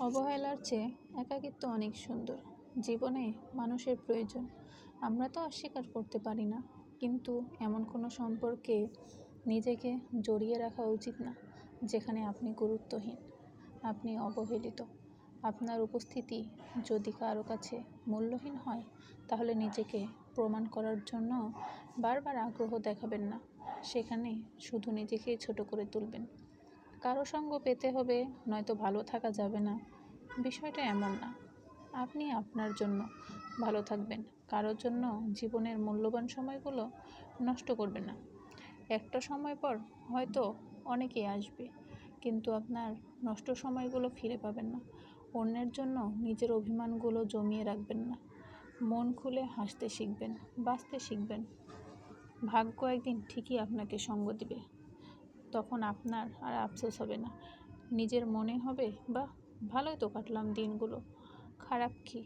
অবহেলার চেয়ে একাকিত্ব অনেক সুন্দর। জীবনে মানুষের প্রয়োজন, আমরা তো অস্বীকার করতে পারি না। কিন্তু এমন কোনো সম্পর্কে নিজেকে জড়িয়ে রাখা উচিত না, যেখানে আপনি গুরুত্বহীন, আপনি অবহেলিত। আপনার উপস্থিতি যদি কারও কাছে মূল্যহীন হয়, তাহলে নিজেকে প্রমাণ করার জন্য বারবার আগ্রহ দেখাবেন না। সেখানে শুধু নিজেকেই ছোট করে তুলবেন। কারও সঙ্গ পেতে হবে, নয়তো ভালো থাকা যাবে না। বিষয়টা এমন না। আপনি আপনার জন্য ভালো থাকবেন। কারোর জন্য জীবনের মূল্যবান সময়গুলো নষ্ট করবেন না। একটা সময় পর হয়তো অনেকেই আসবে, কিন্তু আপনার নষ্ট সময়গুলো ফিরে পাবেন না। অন্যের জন্য নিজের অভিমানগুলো জমিয়ে রাখবেন না। মন খুলে হাসতে শিখবেন, বাঁচতে শিখবেন। ভাগ্য একদিন ঠিকই আপনাকে সঙ্গ দিবে। তখন আপনার আর আফসোস হবে না। নিজের মনে হবে বা ভালোই তো কাটলাম দিনগুলো। খারাপ কি?